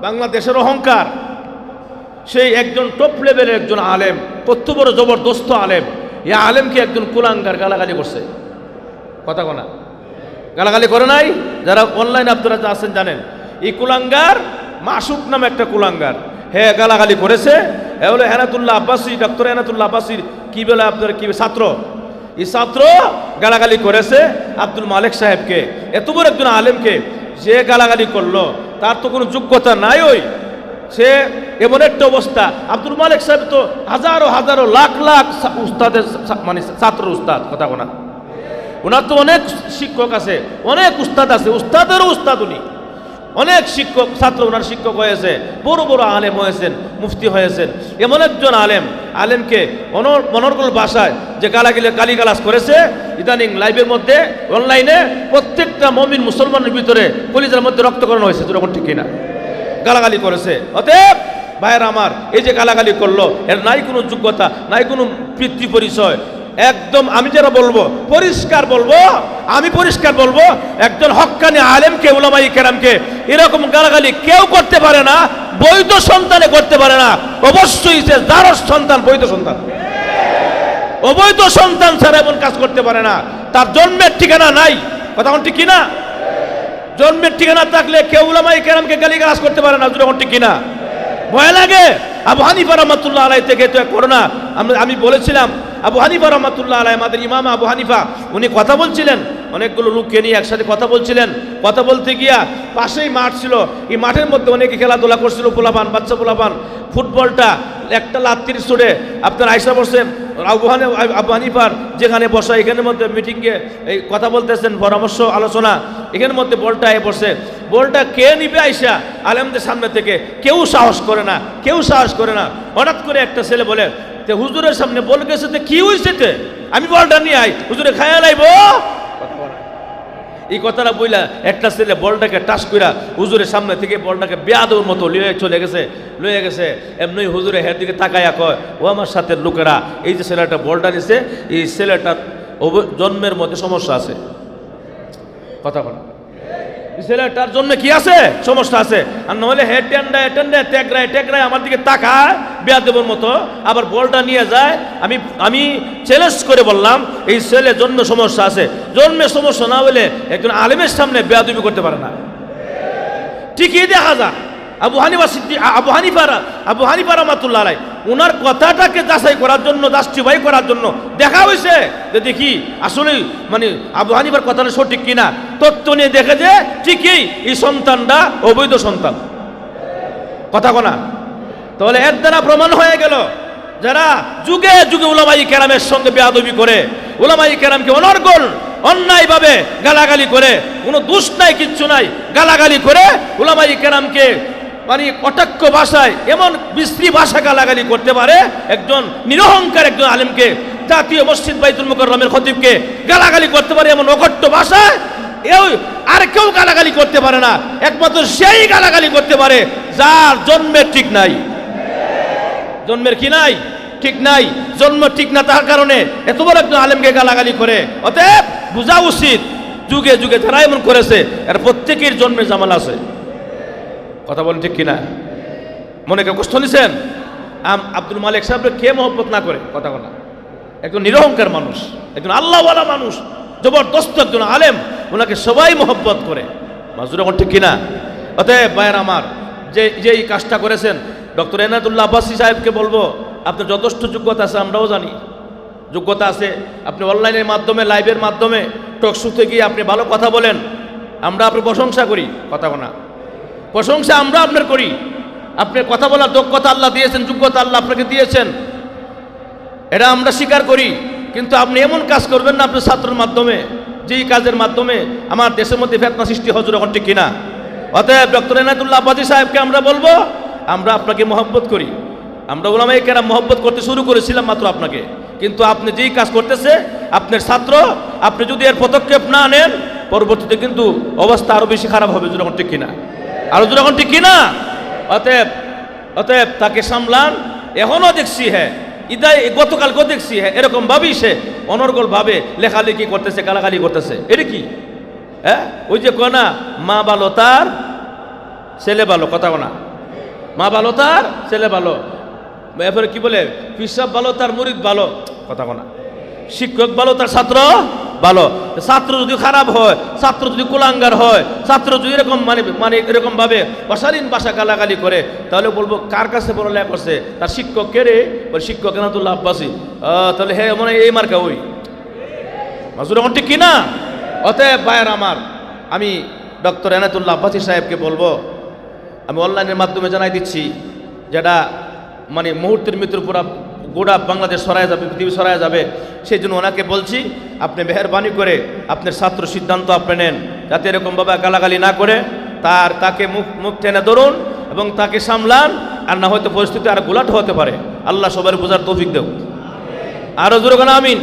বাংলাদেশের অহংকার। সেই একজন টপ লেভেলের একজন আলেম, কত বড় জবরদস্ত আলেম। এই আলেমকে একজন কুলাঙ্গার গালাগালি করছে। কথা কোনা। গালাগালি করে নাই? যারা অনলাইন আপনারা আছেন জানেন। এই কুলাঙ্গার মাসুক নামে একটা কুলাঙ্গার। হ্যাঁ গালাগালি করেছে। এ হলো হেনাতুল্লাহ আব্বাসী ডক্টর হেনাতুল্লাহ আব্বাসীর কি বলে আপনার কি ছাত্র? এই ছাত্র গালাগালি করেছে আব্দুল মালিক সাহেবকে। এত বড় একজন আলেমকে যে গালাগালি করল তার তো কোনো যোগ্যতা নাই ওই। সে এমন একটা অবস্থা। আব্দুল মালিক সাহেব তো হাজারো হাজারো, লাখ লাখ উস্তাদের মানে ছাত্র উস্তাদ, কথা কোনা ওনার তো অনেক শিক্ষক আছে, অনেক উস্তাদ আছে, উস্তাদেরও উস্তাদ উনি। অনেক শিক্ষক, ছাত্র ওনার শিক্ষক হয়েছে বড় বড় আলেম হয়েছেন, মুফতি হয়েছেন। এমন একজন আলেম, আলেমকে অনর অনর্গল ভাষায় যে গালাগিলে, গালিগালাজ করেছে, ইদানিং লাইভের মধ্যে, অনলাইনে প্রত্যেকটা মমিন মুসলমানের ভিতরে কলিজার মধ্যে রক্তকরণ হয়েছে যেরকম ঠিক কিনা। গালাগালি করেছে। অতএব, ভাইয়ের আমার, এই যে গালাগালি করল, এর নাই কোনো যোগ্যতা, নাই কোনো পিতৃ পরিচয় একদম আমি যারা বলব, পরিষ্কার বলব, আমি পরিষ্কার বলব, একজন হক্কানি আলেমকে উলামাই কেরামকে এরকম গালাগালি কেউ করতে পারে না, বৈধ সন্তানে করতে পারে না। অবশ্যই সে দ্বারস সন্তান, বৈধ সন্তান। অবৈধ সন্তান ছাড়া এমন কাজ করতে পারে না। তার জন্মের ঠিকানা নাই। কথা ঠিক কিনা? জন্মের ঠিকানা থাকলে কেউ উলামাই কেরামকে গালি গালাজ করতে পারে না যখন ঠিক কিনা? ভয় লাগে? আবু হানিফা রহমতুল্লাহ আলাই থেকে তো করোনা আমি বলেছিলাম আবু হানিফা রহমতুল্লাহ আলাই আমাদের ইমাম আবু হানিফা, উনি কথা বলছিলেন, অনেকগুলো লোককে নিয়ে একসাথে কথা বলছিলেন। কথা বলতে গিয়া পাশেই মাঠ ছিল, এই মাঠের মধ্যে অনেকে খেলাধুলা করছিল, পোলাপান, বাচ্চা পোলাপান। ফুটবলটা একটা লাত্তির ছুড়ে আপনার আয়সা বসে আবু হানি, আবু হানিফার যেখানে বসা, এখানের মধ্যে মিটিংয়ে এই কথা বলতেছেন, পরামর্শ, আলোচনা। এখানের মধ্যে বলটা এ বসে, বলটা কে নিবে আইসা আলেমদের সামনে থেকে কেউ সাহস করে না, কেউ সাহস করে না। হঠাৎ করে একটা ছেলে বলে তে হুজুরের সামনে বল গেছে তে কি হয়েছে তে? আমি বলটা নিয়ে আই হুজুরে খায়া লাইব। এই কথাটা বইলা একটা ছেলে বলটাকে টাস কইরা হুজুরের সামনে থেকে বলটাকে বেয়াদর মতো লিয়ে চলে গেছে লয়ে গেছে। এমনি হুজুরে হের দিকে তাকাইয়া কয়, ও আমার সাথে লোকেরা, এই যে ছেলেটা বলটা নিছে, এই ছেলেটার জন্মের মধ্যে সমস্যা আছে। কথা বলা। ছেলেটার জন্য কি আছে? সমস্যা আছে। আর নাহলে হেড টেন্ডা টেন্ডা টেকরায় টেকরায় আমার দিকে তাকা বেয়া দেবর মতো। আবার বলটা নিয়ে যায়। আমি আমি চ্যালেঞ্জ করে বললাম, এই ছেলে জন্য সমস্যা আছে। জন্মে সমস্যা না হলে একজন আলেমের সামনে বেয়াদবি করতে পারে না। ঠিকই দেখা যায়। আবু হানিফা সিদ্দি আবু হানিফারা আবু হানিফা রহমাতুল্লাহ আলাই ওনার কথাটাকে যাচাই করার জন্য জাস্টিফাই করার জন্য দেখা হয়েছে যে দেখি আসলে মানে আবু হানিফার কথাটা সঠিক কিনা। তত্ত্ব নিয়ে দেখে যে ঠিকই এই সন্তানটা অবৈধ সন্তান। কথা কোনা। তাহলে এর দ্বারা প্রমাণ হয়ে গেল যারা যুগে যুগে উলামাই কেরামের সঙ্গে বেয়াদবি করে উলামাই কেরামকে অনর্গল, অন্যায়ভাবে গালাগালি করে, কোনো দোষ নাই, কিচ্ছু নাই, গালাগালি করে উলামাই কেরামকে মানে কটাক্ষ ভাষায়, এমন বিশ্রী ভাষা গালাগালি করতে পারে একজন নিরহংকার একজন আলেমকে, জাতীয় মসজিদ বাইতুল মুকররমের খতিবকে গালাগালি করতে পারে এমন অকট্য ভাষায়, এও আর কেউ গালাগালি করতে পারে না, একমাত্র সেই গালাগালি করতে পারে যার জন্মের ঠিক নাই। জন্মের কি নাই? ঠিক নাই। জন্ম ঠিক না তার কারণে এত বড় একজন আলেমকে গালাগালি করে। অতএব বোঝা উচিত, যুগে যুগে যারা এমন করেছে, এর প্রত্যেকের জন্মের জামাল আছে। কথা বলেন ঠিক কিনা? মনে কেউ কষ্ট নিছেন? আম আব্দুল মালিক সাহেবকে কে মহব্বত না করে? কথা বলা একজন নিরহংকার মানুষ, একজন আল্লাহওয়ালা মানুষ, জবরদস্ত একজন আলেম, ওনাকে সবাই মহব্বত করে। মাজুর এখন ঠিক কিনা? অতএব ভাইয়ের আমার, যে যে এই কাজটা করেছেন, ডক্টর এনাদুল্লাহ আব্বাসী সাহেবকে বলব, আপনার যথেষ্ট যোগ্যতা আছে, আমরাও জানি। যোগ্যতা আছে, আপনি অনলাইনের মাধ্যমে, লাইভের মাধ্যমে, টক শুতে গিয়ে আপনি ভালো কথা বলেন, আমরা আপনার প্রশংসা করি, কথা বলা প্রশংসা আমরা আপনার করি। আপনার কথা বলার দক্ষতা আল্লাহ দিয়েছেন, যোগ্যতা আল্লাহ আপনাকে দিয়েছেন। এটা আমরা স্বীকার করি, কিন্তু আপনি এমন কাজ করবেন না আপনার ছাত্রের মাধ্যমে, যেই কাজের মাধ্যমে আমার দেশের মধ্যে ফেতনা সৃষ্টি হজুর এখন ঠিক কিনা। অতএব ডক্টর এনায়তুল্লাহ আব্বাসী সাহেবকে আমরা বলব, আমরা আপনাকে মহব্বত করি। আমরা বললাম ওলামাই কেরা মহব্বত করতে শুরু করেছিলাম মাত্র আপনাকে। কিন্তু আপনি যেই কাজ করতেছে, আপনার ছাত্র, আপনি যদি এর পদক্ষেপ না নেন, পরবর্তীতে কিন্তু অবস্থা আরও বেশি খারাপ হবে যখন ঠিক কিনা। আরও যখন ঠিক কিনা? অতএব অতএব তাকে সামলান। এখনও দেখছি হ্যাঁ ইদায় গতকালকেও দেখছি হ্যাঁ এরকম ভাবেই সে অনর্গল ভাবে লেখালেখি করতেছে, গালাগালি করতেছে। এটা কি? হ্যাঁ ওই যে কয় না, মা ভালো তার, ছেলে ভালো কথা না। মা ভালো তার, ছেলে ভালো এরপরে কি বলে? পিসাব ভালো তার, মুরিদ ভালো কথা কোনা শিক্ষক ভালো তার ছাত্র ভালো। ছাত্র যদি খারাপ হয়, ছাত্র যদি কুলাঙ্গার হয়, ছাত্র যদি এরকম মানে মানে এরকম ভাবে অশালীন ভাষা গালাগালি করে, তাহলে বলব, কার কাছে বড় পড়ালেখা করছে? তার শিক্ষক কে রে? বলে শিক্ষক এনাতুল্লাহ আব্বাসি। তাহলে হে, মনে এই মার্কা ওই। মাজুর এখন ঠিক কিনা অতএব ভাইয়ের আমার, আমি ডক্টর এনাতুল্লাহ আব্বাসি সাহেবকে বলব, আমি অনলাইনের মাধ্যমে জানাই দিচ্ছি, যেটা মানে মুহূর্তের মৃত্যুর পুরা গোটা বাংলাদেশ সরায় যাবে, পৃথিবী সরায় যাবে। সেই জন্য ওনাকে বলছি, আপনি মেহরবানি করে আপনার ছাত্র সিদ্ধান্ত আপনি নেন। যাতে এরকমভাবে গালাগালি না করে তার, তাকে মুখ মুখ টেনে ধরুন এবং তাকে সামলান, আর না হয়তো পরিস্থিতি আর গোলাট হতে পারে। আল্লাহ সবার বোঝার তৌফিক দেব আরও জোর আমিন।